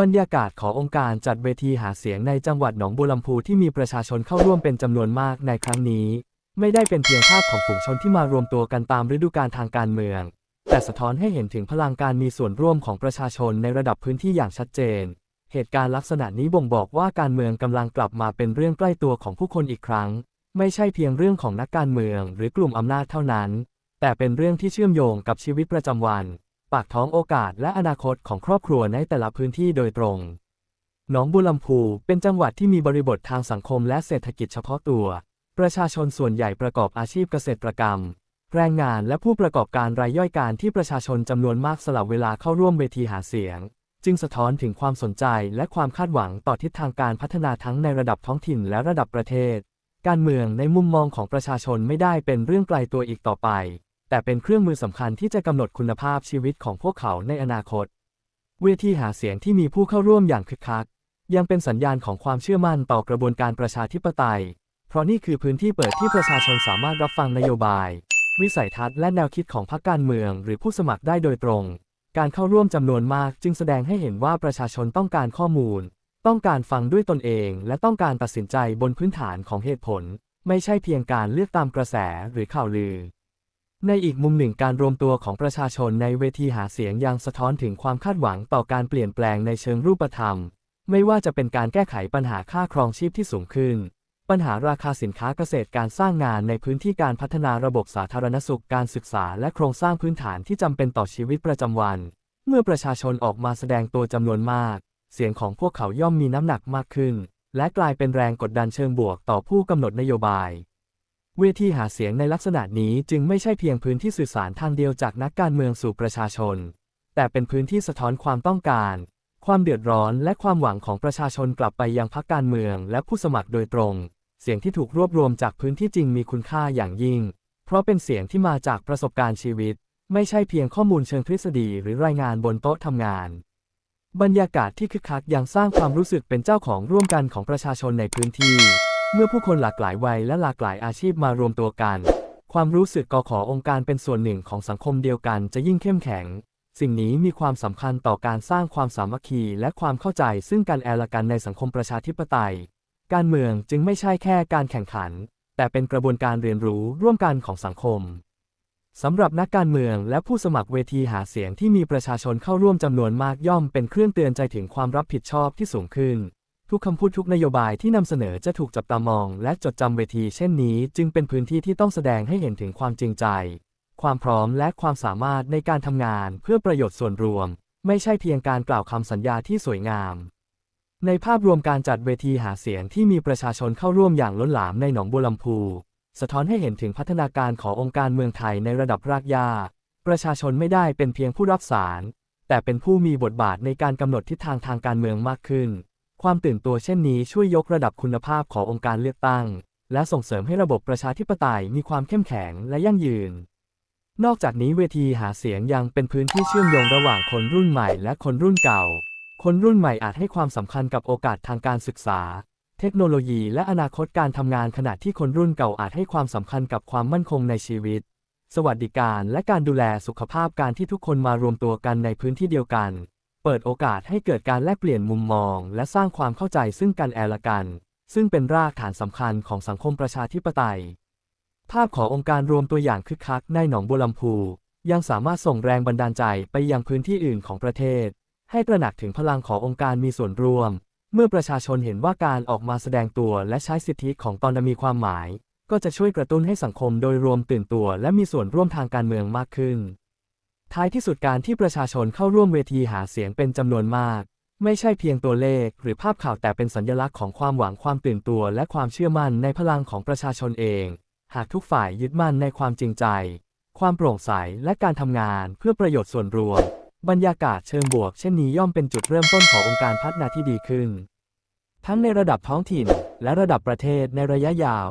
บรรยากาศขององค์การจัดเวทีหาเสียงในจังหวัดหนองบัวลำพูที่มีประชาชนเข้าร่วมเป็นจำนวนมากในครั้งนี้ ไม่ได้เป็นเพียงภาพของฝูงชนที่มารวมตัวกันตามฤดูกาลทางการเมือง แต่สะท้อนให้เห็นถึงพลังการมีส่วนร่วมของประชาชนในระดับพื้นที่อย่างชัดเจน เหตุการณ์ลักษณะนี้บ่งบอกว่าการเมืองกำลังกลับมาเป็นเรื่องใกล้ตัวของผู้คนอีกครั้ง ไม่ใช่เพียงเรื่องของนักการเมือง หรือกลุ่มอำนาจเท่านั้น แต่เป็นเรื่องที่เชื่อมโยงกับชีวิตประจำวัน ปากท้องโอกาสและอนาคตของครอบครัวในแต่ละพื้นที่โดยตรง หนองบัวลำพูเป็นจังหวัดที่มีบริบททางสังคมและเศรษฐกิจเฉพาะตัว ประชาชนส่วนใหญ่ประกอบอาชีพเกษตรกรรม แรงงานและผู้ประกอบการรายย่อยการที่ประชาชนจำนวนมากสลับเวลาเข้าร่วมเวทีหาเสียง จึงสะท้อนถึงความสนใจและความคาดหวังต่อทิศทางการพัฒนาทั้งในระดับท้องถิ่นและระดับประเทศ การเมืองในมุมมองของประชาชนไม่ได้เป็นเรื่องไกลตัวอีกต่อไป แต่เป็นเครื่องมือสำคัญที่จะกำหนดคุณภาพชีวิตของพวกเขาในอนาคต เวทีหาเสียงที่มีผู้เข้าร่วมอย่างคึกคัก ยังเป็นสัญญาณของความเชื่อมั่นต่อกระบวนการประชาธิปไตย เพราะนี่คือพื้นที่เปิดที่ประชาชนสามารถรับฟังนโยบาย วิสัยทัศน์และแนวคิดของพรรคการเมือง หรือผู้สมัครได้โดยตรง การเข้าร่วมจำนวนมากจึงแสดงให้เห็นว่าประชาชนต้องการข้อมูล ต้องการฟังด้วยตนเอง และต้องการตัดสินใจบนพื้นฐานของเหตุผล ไม่ใช่เพียงการเลือกตามกระแสหรือข่าวลือ ในอีกมุมหนึ่งการรวมตัวของประชาชนในเวทีหาเสียงยังสะท้อนถึงความคาดหวังต่อการเปลี่ยนแปลงในเชิงรูปธรรม ไม่ว่าจะเป็นการแก้ไขปัญหาค่าครองชีพที่สูงขึ้น ปัญหาราคาสินค้าเกษตรการสร้างงานในพื้นที่การพัฒนาระบบสาธารณสุขการศึกษาและโครงสร้างพื้นฐานที่จำเป็นต่อชีวิตประจำวัน เมื่อประชาชนออกมาแสดงตัวจำนวนมาก เสียงของพวกเขาย่อมมีน้ำหนักมากขึ้น และกลายเป็นแรงกดดันเชิงบวกต่อผู้กำหนดนโยบาย เวทีหาเสียงในลักษณะนี้จึงไม่ใช่เพียงพื้นที่สื่อสารทางเดียวจากนักการเมืองสู่ประชาชน แต่เป็นพื้นที่สะท้อนความต้องการ ความเดือดร้อนและความหวังของประชาชนกลับไปยังพรรคการเมืองและผู้สมัครโดยตรง เสียงที่ถูกรวบรวมจากพื้นที่จริงมีคุณค่าอย่างยิ่ง เพราะเป็นเสียงที่มาจากประสบการณ์ชีวิต ไม่ใช่เพียงข้อมูลเชิงทฤษฎีหรือรายงานบนโต๊ะทำงาน บรรยากาศที่คึกคักยังสร้างความรู้สึกเป็นเจ้าของร่วมกันของประชาชนในพื้นที่ เมื่อผู้คนหลากหลายวัยและหลากหลายอาชีพมารวมตัวกัน ความรู้สึกกอขอองค์การเป็นส่วนหนึ่งของสังคมเดียวกันจะยิ่งเข้มแข็ง สิ่งนี้มีความสำคัญต่อการสร้างความสามัคคีและความเข้าใจซึ่งกันแอละกันในสังคมประชาธิปไตย การเมืองจึงไม่ใช่แค่การแข่งขัน แต่เป็นกระบวนการเรียนรู้ร่วมกันของสังคมสำหรับนักการเมืองและผู้สมัครเวทีหาเสียงที่มีประชาชนเข้าร่วมจำนวนมากย่อมเป็นเครื่องเตือนใจถึงความรับผิดชอบที่สูงขึ้น ทุกคำพูดทุกนโยบายที่นำเสนอจะถูกจับตามอง และจดจำเวทีเช่นนี้ จึงเป็นพื้นที่ที่ต้องแสดงให้เห็นถึงความจริงใจ ความพร้อมและความสามารถในการทำงานเพื่อประโยชน์ส่วนรวม ไม่ใช่เพียงการกล่าวคำสัญญาที่สวยงาม ในภาพรวมการจัดเวทีหาเสียงที่มีประชาชนเข้าร่วมอย่างล้นหลามในหนองบัวลำพู สะท้อนให้เห็นถึงพัฒนาการขององค์การเมืองไทยในระดับรากหญ้าประชาชนไม่ได้เป็นเพียงผู้รับสาร แต่เป็นผู้มีบทบาทในการกำหนดทิศทางทางการเมืองมากขึ้น ความตื่นตัวเช่นนี้ช่วยยกระดับคุณภาพขององค์การเลือกตั้ง และส่งเสริมให้ระบบประชาธิปไตยมีความเข้มแข็งและยั่งยืน นอกจากนี้เวทีหาเสียงยังเป็นพื้นที่เชื่อมโยงระหว่างคนรุ่นใหม่และคนรุ่นเก่า คนรุ่นใหม่อาจให้ความสำคัญกับโอกาสทางการศึกษา เทคโนโลยีและอนาคตการทำงานขณะที่คนรุ่นเก่าอาจให้ความสำคัญกับความมั่นคงในชีวิต สวัสดิการและการดูแลสุขภาพการที่ทุกคนมารวมตัวกันในพื้นที่เดียวกัน เปิดโอกาสให้เกิดการแลกเปลี่ยนมุมมอง และสร้างความเข้าใจซึ่งกันและกัน ซึ่งเป็นรากฐานสำคัญของสังคมประชาธิปไตย ภาพขององค์การรวมตัวอย่างคึกคักในหนองบัวลำพู ยังสามารถส่งแรงบันดาลใจไปยังพื้นที่อื่นของประเทศ ให้ตระหนักถึงพลังขององค์การมีส่วนร่วม เมื่อประชาชนเห็นว่าการออกมาแสดงตัวและใช้สิทธิของตนมีความหมาย ก็จะช่วยกระตุ้นให้สังคมโดยรวมตื่นตัว และมีส่วนร่วมทางการเมืองมากขึ้น ท้ายที่สุดการที่ประชาชนเข้าร่วมเวทีหาเสียงเป็นจำนวนมาก ไม่ใช่เพียงตัวเลขหรือภาพข่าวแต่เป็นสัญลักษณ์ของความหวังความตื่นตัวและความเชื่อมั่นในพลังของประชาชนเอง หากทุกฝ่ายยึดมั่นในความจริงใจ ความโปร่งใสและการทำงานเพื่อประโยชน์ส่วนรวม บรรยากาศเชิงบวกเช่นนี้ย่อมเป็นจุดเริ่มต้นขององค์การพัฒนาที่ดีขึ้น ทั้งในระดับท้องถิ่นและระดับประเทศในระยะยาว